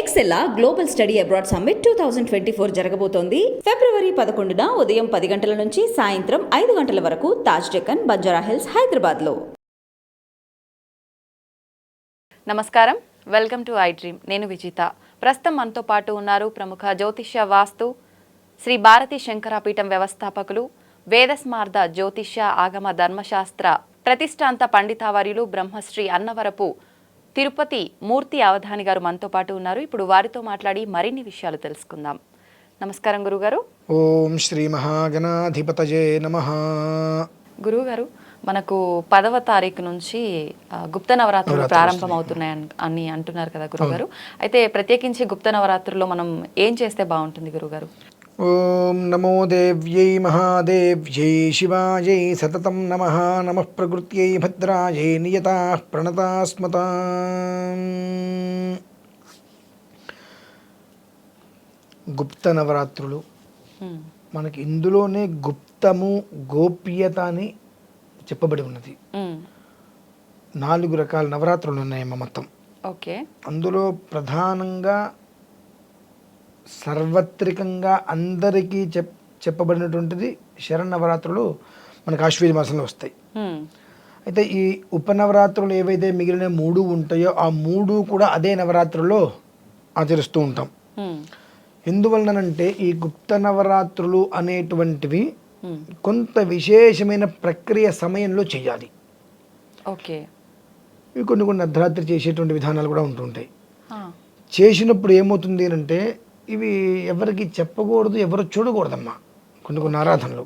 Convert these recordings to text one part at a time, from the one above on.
ఎక్సెల్లా global study abroad summit two thousand twenty four జరగబోతోంది. ఫిబ్రవరి పదకొండున ఉదయం పది గంటల నుంచి సాయంత్రం ఐదు గంటల వరకు తాజ్ డెక్కన్ బంజారా హిల్స్ హైదరాబాద్లో. నమస్కారం. వెల్కమ్ టు ఐ డ్రీమ్ నేను విజిత. ప్రస్తుతం మనతో పాటు ఉన్నారు ప్రముఖ జ్యోతిష్య వాస్తు శ్రీ భారతి శంకరాపీఠం వ్యవస్థాపకులు వేదస్మార్ద జ్యోతిష్య ఆగమ ధర్మశాస్త్ర ప్రతిష్టాంత పండితావర్యులు బ్రహ్మశ్రీ అన్నవరపు తిరుపతి మూర్తి అవధాని గారు మనతో పాటు ఉన్నారు. ఇప్పుడు వారితో మాట్లాడి మరిన్ని విషయాలు తెలుసుకుందాం. నమస్కారం గురుగారు. ఓం శ్రీ మహాగణాధిపతయే నమ. గురువుగారు మనకు పదవ తారీఖు నుంచి గుప్త నవరాత్రులు ప్రారంభం అవుతున్నాయి అన్- అని అంటున్నారు కదా గురుగారు. అయితే ప్రత్యేకించి గుప్త నవరాత్రుల్లో మనం ఏం చేస్తే బాగుంటుంది గురుగారు? ఓం నమో దేవ్యై మహాదేవ్యై శివాయై సతతం నమ నమ ప్రకృత్యై భద్రాయై నియతా ప్రణతాస్మత. గుప్త నవరాత్రులు. మనకి ఇందులోనే గుప్తము గోప్యత అని చెప్పబడి ఉన్నది. నాలుగు రకాల నవరాత్రులు ఉన్నాయమ్మ మొత్తం. ఓకే. అందులో ప్రధానంగా సర్వత్రికంగా అందరికీ చెప్ చెప్పబడినటువంటిది శరణవరాత్రులు మనకు ఆశ్వీజ మాసంలో వస్తాయి. అయితే ఈ ఉపనవరాత్రులు ఏవైతే మిగిలిన మూడు ఉంటాయో ఆ మూడు కూడా అదే నవరాత్రుల్లో ఆచరిస్తూ ఉంటాం. ఎందువలనంటే ఈ గుప్త నవరాత్రులు అనేటువంటివి. కొంత విశేషమైన ప్రక్రియ సమయంలో చేయాలి ఓకే ఇవి కొన్ని కొన్ని అర్ధరాత్రి చేసేటువంటి విధానాలు కూడా ఉంటుంటాయి. చేసినప్పుడు ఏమవుతుంది అంటే ఇవి ఎవరికి చెప్పకూడదు ఎవరు చూడకూడదమ్మా కొన్ని కొన్ని ఆరాధనలు.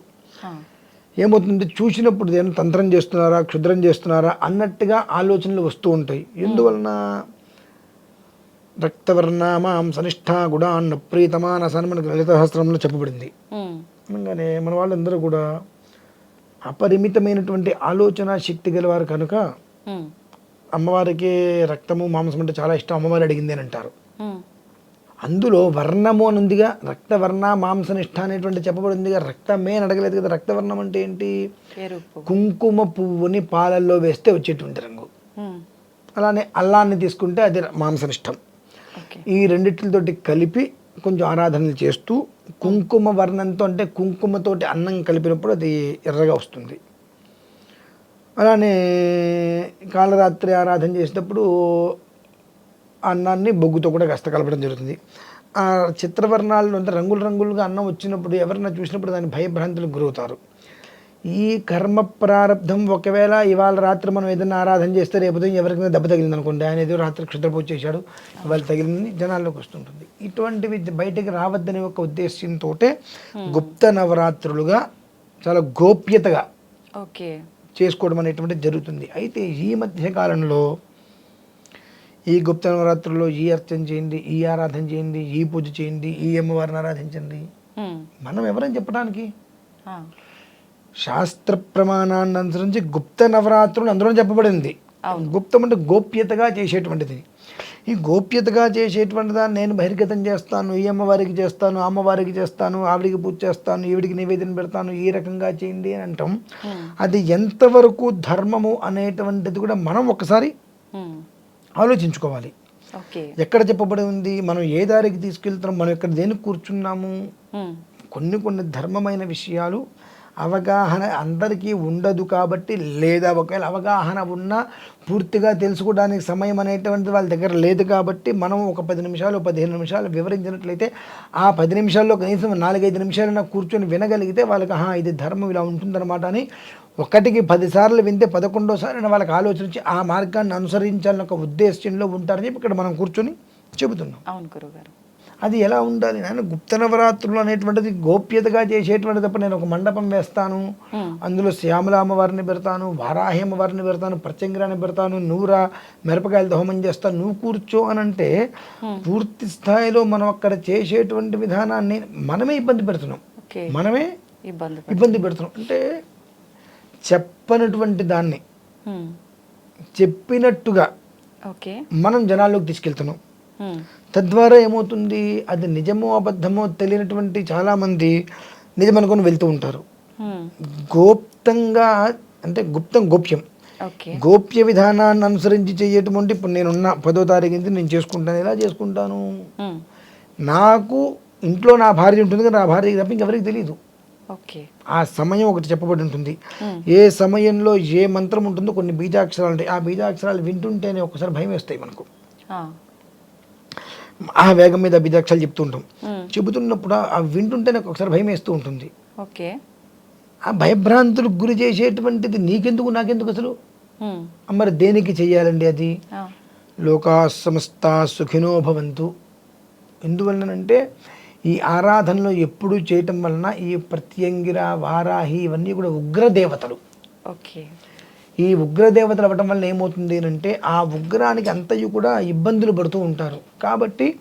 ఏమవుతుందంటే చూసినప్పుడు ఏమైనా తంత్రం చేస్తున్నారా క్షుద్రం చేస్తున్నారా అన్నట్టుగా ఆలోచనలు వస్తూ ఉంటాయి ఎందువలన రక్తవర్ణామాం సనిష్ఠా గుడాన్న ప్రీతమానస అని మనకి లలిత సహస్రంలో చెప్పబడింది. అనగానే మన వాళ్ళందరూ కూడా అపరిమితమైనటువంటి ఆలోచన శక్తి గలవారు కనుక. అమ్మవారికి రక్తము మాంసం అంటే చాలా ఇష్టం అమ్మవారు అడిగింది అని అంటారు. అందులో వర్ణము అని ఉందిగా రక్తవర్ణ మాంసనిష్ట అనేటువంటి చెప్పబడిందిగా రక్తమే అని అడగలేదు కదా రక్తవర్ణం అంటే ఏంటి? కుంకుమ పువ్వుని పాలల్లో వేస్తే వచ్చేటువంటి రంగు. అలానే అల్లాన్ని తీసుకుంటే అది మాంసనిష్టం. ఈ రెండిట్లతోటి కలిపి కొంచెం ఆరాధనలు చేస్తూ కుంకుమ వర్ణంతో అంటే కుంకుమతోటి అన్నం కలిపినప్పుడు అది ఎర్రగా వస్తుంది. అలానే కాలరాత్రి ఆరాధన చేసేటప్పుడు అన్నాన్ని బొగ్గుతో కూడా కాస్త కలపడం జరుగుతుంది. ఆ చిత్రవర్ణాలను అంటే రంగులు రంగులుగా అన్నం వచ్చినప్పుడు ఎవరన్నా చూసినప్పుడు దాని భయభ్రాంతులకు గురవుతారు. ఈ కర్మ ప్రారంధం ఒకవేళ ఇవాళ రాత్రి మనం ఏదైనా ఆరాధన చేస్తే రేపు ఎవరికైనా దెబ్బ తగిలింది అనుకోండి ఆయన ఏదో రాత్రి క్షుద్రపూజ చేశాడు ఇవాళ తగిలింది జనాల్లోకి వస్తుంటుంది. ఇటువంటివి బయటికి రావద్దనే ఒక ఉద్దేశంతో గుప్త నవరాత్రులుగా చాలా గోప్యతగా ఓకే. చేసుకోవడం అనేటువంటిది జరుగుతుంది. అయితే ఈ మధ్య కాలంలో ఈ గుప్త నవరాత్రుల్లో ఈ అర్చన చేయండి ఈ ఆరాధన చేయండి ఈ పూజ చేయండి ఈ అమ్మవారిని ఆరాధించండి. మనం ఎవరని చెప్పడానికి. శాస్త్ర ప్రమాణాన్ని అనుసరించి గుప్త నవరాత్రులు అందులో చెప్పబడింది. గుప్తం అంటే గోప్యతగా చేసేటువంటిది. ఈ గోప్యతగా చేసేటువంటి దాన్ని నేను బహిర్గతం చేస్తాను ఈ అమ్మవారికి చేస్తాను అమ్మవారికి చేస్తాను ఆవిడికి పూజ చేస్తాను ఈవిడికి నివేదన పెడతాను ఈ రకంగా చేయండి అని అంటాం. అది ఎంతవరకు ధర్మము అనేటువంటిది కూడా మనం ఒకసారి. ఆలోచించుకోవాలి. ఎక్కడ చెప్పబడి ఉంది? మనం ఏ దారికి తీసుకెళ్తున్నాం? మనం ఎక్కడ దేనికి కూర్చున్నాము. కొన్ని కొన్ని ధర్మమైన విషయాలు అవగాహన అందరికీ ఉండదు కాబట్టి లేదా ఒకవేళ అవగాహన ఉన్నా పూర్తిగా తెలుసుకోవడానికి సమయం అనేటువంటిది వాళ్ళ దగ్గర లేదు కాబట్టి మనం ఒక పది నిమిషాలు పదిహేను నిమిషాలు వివరించినట్లయితే ఆ పది నిమిషాల్లో కనీసం నాలుగైదు నిమిషాలైనా కూర్చొని వినగలిగితే వాళ్ళకి ఇది ధర్మం ఇలా ఉంటుందన్నమాట అని ఒకటికి పదిసార్లు వింటే పదకొండోసారి వాళ్ళకి ఆలోచించి ఆ మార్గాన్ని అనుసరించాలని ఒక ఉద్దేశంలో ఉంటారని చెప్పి ఇక్కడ మనం కూర్చొని చెబుతున్నాం. అవును గురుగారు. అది ఎలా ఉండాలి? నేను గుప్త నవరాత్రులు అనేటువంటిది గోప్యతగా చేసేటువంటిది తప్ప నేను ఒక మండపం వేస్తాను అందులో శ్యామల అమ్మవారిని పెడతాను వారాహి అమ్మవారిని పెడతాను ప్రత్యంగిరాన్ని పెడతాను నూరా మిరపకాయలతో హోమం చేస్తాను నువ్వు కూర్చో అని అంటే పూర్తి స్థాయిలో మనం అక్కడ చేసేటువంటి విధానాన్ని మనమే ఇబ్బంది పెడుతున్నాం. మనమే ఇబ్బంది ఇబ్బంది పెడుతున్నాం. అంటే చెప్పనటువంటి దాన్ని. చెప్పినట్టుగా మనం జనాల్లోకి తీసుకెళ్తున్నాం. తద్వారా ఏమవుతుంది? అది నిజమో అబద్ధమో తెలియనటువంటి చాలామంది నిజం అనుకొని వెళ్తూ ఉంటారు. గోప్తంగా అంటే గుప్తం గోప్యం. గోప్య విధానాన్ని అనుసరించి చేయటువంటి ఇప్పుడు నేనున్న పదో తారీఖు నుంచి నేను చేసుకుంటాను. ఎలా చేసుకుంటాను. నాకు ఇంట్లో నా భార్య ఉంటుంది కానీ నా భార్యకి తప్ప ఇంకెవరికి తెలియదు ఆ సమయం ఒకటి చెప్పబడి ఉంటుంది. ఏ సమయంలో ఏ మంత్రం ఉంటుందో కొన్ని బీజాక్షరాలు ఉంటాయి. ఆ బీజాక్షరాలు వింటుంటేనే ఒకసారి భయం వేస్తాయి మనకు. ఆ. వేగం మీద బీజాక్షరాలు చెప్తూ ఉంటాం. చెబుతున్నప్పుడు ఆ- వింటుంటేనే ఒకసారి భయం వేస్తూ ఉంటుంది. ఓకే. ఆ భయభ్రాంతులకు గురి చేసేటువంటిది నీకెందుకు నాకెందుకు అసలు. మరి దేనికి చెయ్యాలండి అది. లోకా సమస్త సుఖినో భవంతు. ఎందువలనంటే ఈ ఆరాధనలో ఎప్పుడు చేయటం వలన ఈ ప్రత్యంగిర వారాహి ఇవన్నీ కూడా ఉగ్రదేవతలు. ఓకే. ఈ ఉగ్రదేవతలు అవ్వటం వల్ల ఏమవుతుంది అంటే ఆ ఉగ్రానికి అంతయు కూడా ఇబ్బందులు పడుతూ ఉంటారు. కాబట్టి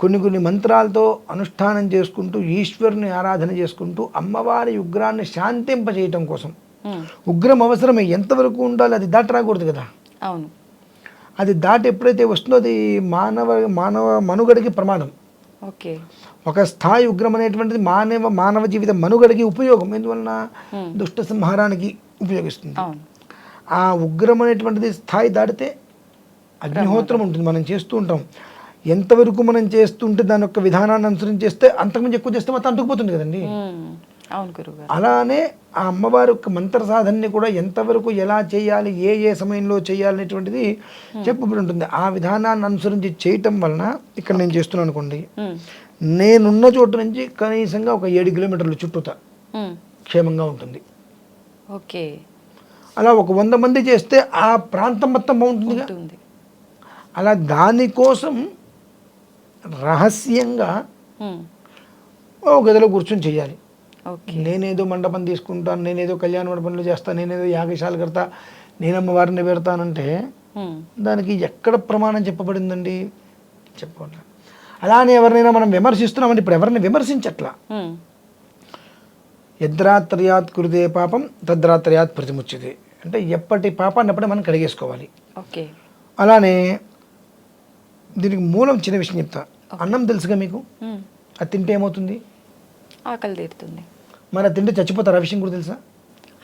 కొన్ని కొన్ని మంత్రాలతో అనుష్ఠానం చేసుకుంటూ ఈశ్వరుని ఆరాధన చేసుకుంటూ అమ్మవారి ఉగ్రాన్ని శాంతింపజేయటం కోసం. ఉగ్రం అవసరమే ఎంతవరకు ఉండాలి అది దాటి రాకూడదు కదా. అవును. అది దాటి ఎప్పుడైతే వస్తుందో అది మానవ మానవ మనుగడకి ప్రమాదం. ఓకే. ఒక స్థాయి ఉగ్రం అనేటువంటిది మానవ మానవ జీవిత మనుగడకి ఉపయోగం. ఎందువలన? దుష్ట సంహారానికి ఉపయోగిస్తుంది. ఆ ఉగ్రం అనేటువంటిది స్థాయి దాటితే అగ్నిహోత్రం ఉంటుంది. మనం చేస్తూ ఉంటాం. ఎంతవరకు మనం చేస్తుంటే దాని యొక్క విధానాన్ని అనుసరించి చేస్తే అంతకుమించి ఎక్కువ చేస్తే మొత్తం అంటుకుపోతుంది కదండి. అలానే ఆ అమ్మవారి యొక్క మంత్ర సాధనని కూడా ఎంతవరకు ఎలా చేయాలి ఏ ఏ సమయంలో చేయాలి అనేటువంటిది చెప్పబడి ఉంటుంది ఆ విధానాన్ని అనుసరించి చేయటం వలన ఇక్కడ నేను చేస్తున్నాను అనుకోండి. నేనున్న చోటు నుంచి కనీసంగా ఒక ఏడు కిలోమీటర్ల చుట్టూత. క్షేమంగా ఉంటుంది. ఓకే. అలా ఒక వంద మంది చేస్తే ఆ ప్రాంతం మొత్తం బాగుంటుందిగా? ఉంటుంది. అలా దానికోసం రహస్యంగా. ఓ గదిలో కూర్చొని చేయాలి. నేనేదో మండపం తీసుకుంటాను నేనేదో కళ్యాణ మండపంలో చేస్తాను నేనేదో యాగశాల కడతా నేనమ్మ వారిని పెడతానంటే. దానికి ఎక్కడ ప్రమాణం చెప్పబడిందండి? చెప్పండి అలానే ఎవరినైనా మనం విమర్శిస్తున్నామంటే ఇప్పుడు ఎవరిని విమర్శించట్లా. యద్రాత్రయాత్ కురిదే పాపం తద్రాత్రయాత్ ప్రతిముచ్యతే. అంటే ఎప్పటి పాపాన్ని అప్పుడే మనం కడిగేసుకోవాలి. ఓకే. అలానే దీనికి మూలం చిన్న విషయం చెప్తా. అన్నం తెలుసుగా మీకు. అది తింటే ఏమవుతుంది? ఆకలి తీరుతుంది. అది తింటే చచ్చిపోతారు? ఆ విషయం కూడా తెలుసా?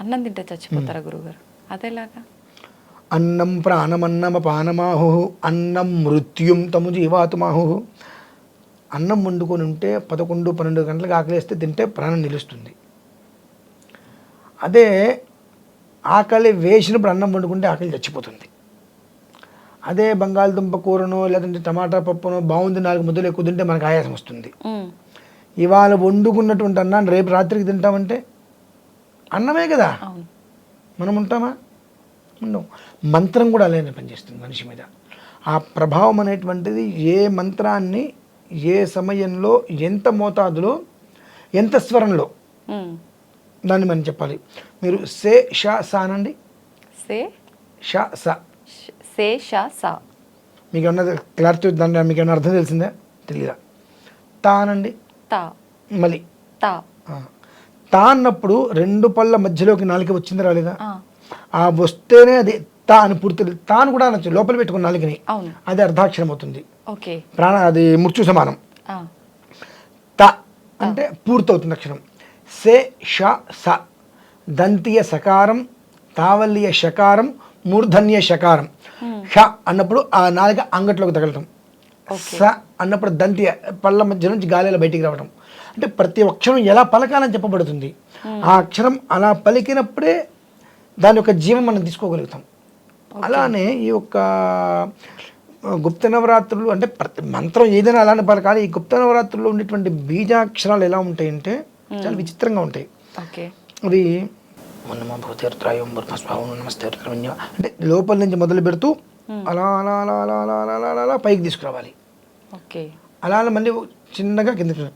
అన్నం తింటే చచ్చిపోతారా గురుగారు? అదేలాగా? అన్నం ప్రాణమన్నమ పానమాహు అన్నం మృత్యుం తము జీవాతుమాహు అన్నం వండుకొని ఉంటే పదకొండు పన్నెండు గంటలకు ఆకలిస్తే తింటే ప్రాణం నిలుస్తుంది. అదే ఆకలి వేసినప్పుడు అన్నం వండుకుంటే ఆకలి చచ్చిపోతుంది. అదే బంగాళదుంప కూరనో లేదంటే టమాటా పప్పునో బాగుంది నాలుగు ముద్దలు ఎక్కువ తింటే మనకు ఆయాసం వస్తుంది. ఇవాళ వండుకున్నటువంటి అన్నాన్ని రేపు రాత్రికి తింటామంటే అన్నమే కదా. మనం ఉంటామా? ఉండం మంత్రం కూడా అలానే పనిచేస్తుంది మనిషి మీద. ఆ ప్రభావం అనేటువంటిది ఏ మంత్రాన్ని ఏ సమయంలో ఎంత మోతాదులో ఎంత స్వరంలో. దాన్ని మనం చెప్పాలి. మీరు సే షా సా అనండి. సే? షా సా. సే షా సా. మీకు ఏమన్నా క్లారిటీ దాన్ని మీకు ఏమన్నా అర్థం తెలిసిందా? తెలియదా తా అనండి. తా. మళ్ళీ. తా. ఆ. తా అన్నప్పుడు రెండు పళ్ళ మధ్యలోకి నాలుక వచ్చింది రాలేదా? ఆ. వస్తేనే అది తా అని పూర్తి తాను కూడా అనొచ్చు. లోపల పెట్టుకున్న నాలుకని అవును. అది అర్ధాక్షరం అవుతుంది. ప్రాణ అది మృత్యు సమానం. త అంటే పూర్తవుతుంది అక్షరం. సే ష స. దంతియ సకారం తావల్లియ షకారం మూర్ధన్య షకారం. ష అన్నప్పుడు ఆ నాలుక అంగట్లోకి తగలటం. స అన్నప్పుడు దంతియ పళ్ళ మధ్య నుంచి గాలిలో బయటికి రావడం అంటే ప్రతి అక్షరం ఎలా పలకాలని చెప్పబడుతుంది. ఆ అక్షరం అలా పలికినప్పుడే దాని యొక్క జీవం మనం తీసుకోగలుగుతాం. అలానే ఈ యొక్క గుప్త నవరాత్రులు అంటే ప్రతి మంత్రం ఏదైనా అలానే పలకాలి. ఈ గుప్త నవరాత్రుల్లో ఉండేటువంటి బీజాక్షరాలు ఎలా ఉంటాయంటే చాలా విచిత్రంగా ఉంటాయి. అవి మొన్నమ భూతీర్థాయం బ్రహ్మస్వామి నమస్తే అంటే లోపల నుంచి మొదలు పెడుతూ అలా అలా అలా అలా అలా అలా అలా అలా అలా పైకి తీసుకురావాలి. ఓకే. అలా మళ్ళీ చిన్నగా కిందకి రా-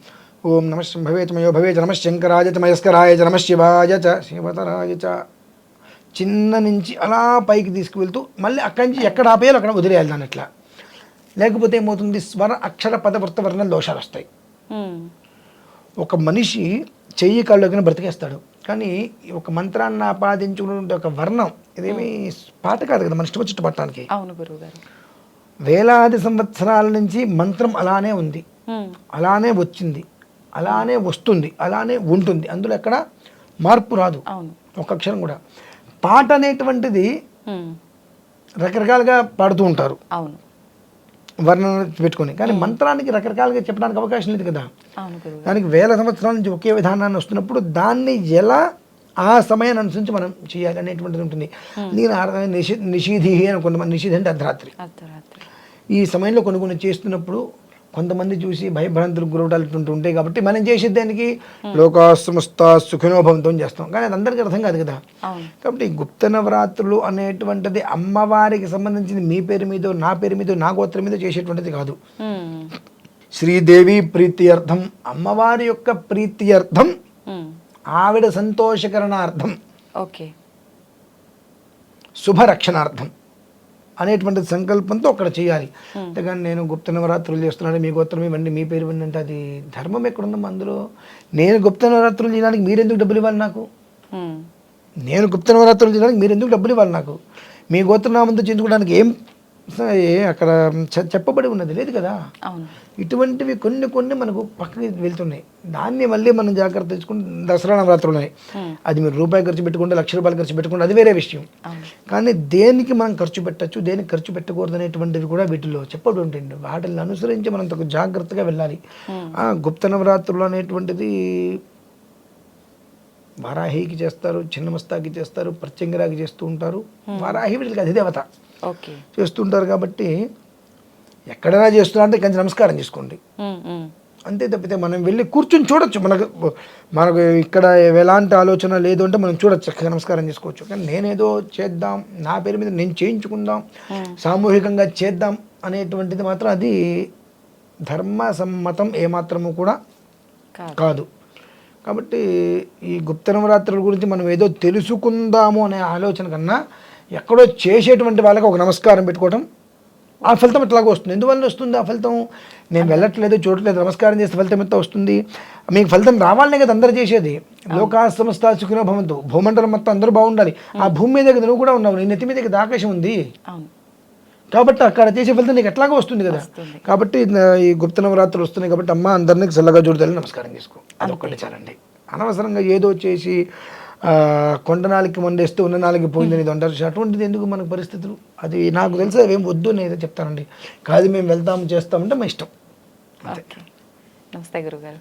ఓం నమ భవేతమయో భవేత నమ శంకరాయ చ మయస్కరాయ చ నమ శివాయ చ శివతరాయ చ. చిన్న నుంచి అలా పైకి తీసుకువెళ్తూ మళ్ళీ అక్కడి నుంచి ఎక్కడ ఆపేయాలో అక్కడ వదిలేయాలి దాన్ని అట్లా. లేకపోతే ఏమవుతుంది? స్వర అక్షర పద వృత్త వర్ణ దోషాలు వస్తాయి. ఒక మనిషి చెయ్యి కళ్ళకిన బ్రతికేస్తాడు. కానీ ఒక మంత్రాన్ని ఆపాదించుకునే ఒక వర్ణం ఇదేమి పాట కాదు కదా మన ఇష్టం చుట్టూ పట్టడానికి. అవును గురుగారు వేలాది సంవత్సరాల నుంచి మంత్రం అలానే ఉంది. అలానే వచ్చింది. అలానే వస్తుంది. అలానే ఉంటుంది. అందులో ఎక్కడ మార్పు రాదు. ఒక అక్షరం కూడా. పాట అనేటువంటిది రకరకాలుగా పాడుతూ ఉంటారు. వర్ణన పెట్టుకొని. కానీ మంత్రానికి రకరకాలుగా చెప్పడానికి అవకాశం లేదు కదా. దానికి వేల సంవత్సరాల నుంచి ఒకే విధానాన్ని వస్తున్నప్పుడు దాన్ని ఎలా ఆ సమయాన్ని అనుసరించి మనం చేయాలి అనేటువంటిది ఉంటుంది. అర్థం నిషి నిషీధి అని కొంతమంది నిషిధి అంటే అర్ధరాత్రి. ఈ సమయంలో కొన్ని కొన్ని చేస్తున్నప్పుడు కొంతమంది చూసి భయభ్రాంతులకు గురవడాలు ఉంటాయి కాబట్టి మనం చేసేది దానికి లోకా సమస్త సుఖినోభవంతో చేస్తాం. కానీ అది అందరికీ అర్థం కాదు కదా. కాబట్టి గుప్త నవరాత్రులు అనేటువంటిది అమ్మవారికి సంబంధించింది మీ పేరు మీదో నా పేరు మీదో నా గోత్రం మీద చేసేటువంటిది కాదు. ఉమ్, శ్రీదేవి ప్రీత్యర్థం అమ్మవారి యొక్క ప్రీత్యర్థం ఉమ్, ఆవిడ సంతోషకరణార్థం ఓకే. శుభరక్షణార్థం. అనేటువంటి సంకల్పంతో అక్కడ చేయాలి. అంతేగాని నేను గుప్త నవరాత్రులు చేస్తున్నాను మీ గోత్రం ఇవ్వండి మీ పేరు ఇవ్వండి అంటే అది ధర్మం ఎక్కడుందమ్మా అందులో? నేను గుప్త నవరాత్రులు చేయడానికి మీరెందుకు డబ్బులు ఇవ్వాలి నాకు? నేను గుప్త నవరాత్రులు చేయడానికి మీరు ఎందుకు డబ్బులు ఇవ్వాలి నాకు? మీ గోత్రనామంతో చేయించుకోవడానికి ఏ అక్కడ చెప్పబడి ఉన్నది లేదు కదా? ఇటువంటివి కొన్ని కొన్ని మనకు పక్కకి వెళ్తున్నాయి. దాన్ని మళ్ళీ మనం జాగ్రత్త తెచ్చుకుని దసరా నవరాత్రులు ఉన్నాయి. అది మీరు రూపాయి ఖర్చు పెట్టుకుంటే లక్ష రూపాయలు ఖర్చు పెట్టుకుంటే అది వేరే విషయం. కానీ దేనికి మనం ఖర్చు పెట్టచ్చు దేనికి ఖర్చు పెట్టకూడదు అనేటువంటివి కూడా వీటిలో చెప్పబడి ఉంటుంది. వాటిని అనుసరించి మనం తగు జాగ్రత్తగా వెళ్ళాలి. ఆ గుప్త నవరాత్రులు అనేటువంటిది వారాహికి చేస్తారు చిన్నమస్తాకి చేస్తారు ప్రత్యంగిరాకి చేస్తూ ఉంటారు. వారాహి వీళ్ళకి అధిదేవత. చేస్తుంటారు కాబట్టి ఎక్కడైనా చేస్తున్నా అంటే కొంచెం నమస్కారం చేసుకోండి. అంతే తప్పితే మనం వెళ్ళి కూర్చొని చూడొచ్చు. మనకు మనకు ఇక్కడ ఎలాంటి ఆలోచన లేదు అంటే మనం చూడొచ్చు చక్కగా నమస్కారం చేసుకోవచ్చు. కానీ నేనేదో చేద్దాం నా పేరు మీద నేను చేయించుకుందాం సామూహికంగా చేద్దాం అనేటువంటిది మాత్రం అది ధర్మ సమ్మతం ఏమాత్రము కూడా కాదు. కాదు. కాబట్టి ఈ గుప్త నవరాత్రుల గురించి మనం ఏదో తెలుసుకుందాము అనే ఆలోచన కన్నా ఎక్కడో చేసేటువంటి వాళ్ళకి ఒక నమస్కారం పెట్టుకోవడం ఆ ఫలితం ఎట్లాగో వస్తుంది. ఎందువల్ల వస్తుంది ఆ ఫలితం? నేను వెళ్ళట్లేదు చూడట్లేదు నమస్కారం చేస్తే ఫలితం ఎంత వస్తుంది? మీకు ఫలితం రావాలనే కదా అందరూ చేసేది. లోకా సమస్త సుఖినో భవంతు. భూమండలం మొత్తం అందరూ బాగుండాలి. ఆ భూమి మీద నువ్వు కూడా ఉన్నావు. నీ నెత్తి మీద ఆకాశం ఉంది. కాబట్టి అక్కడ చేసే ఫలితం నీకు ఎట్లాగో వస్తుంది కదా. కాబట్టి ఈ గుప్త నవరాత్రులు వస్తున్నాయి కాబట్టి అమ్మ అందరినీ చల్లగా చూడతారని నమస్కారం చేసుకో. అదొక్కటి చాలండి. అనవసరంగా ఏదో చేసి కొండ నాలుగు మండేస్తే ఉన్న నాలుగు పోయిందని దొండర్చి అంటారు. అటువంటిది ఎందుకు మనకు పరిస్థితులు? అది నాకు తెలిసి అవేం వద్దు అని చెప్తానండి. కాదు మేము వెళ్తాం చేస్తామంటే మా ఇష్టం. నమస్తే గురుగారు.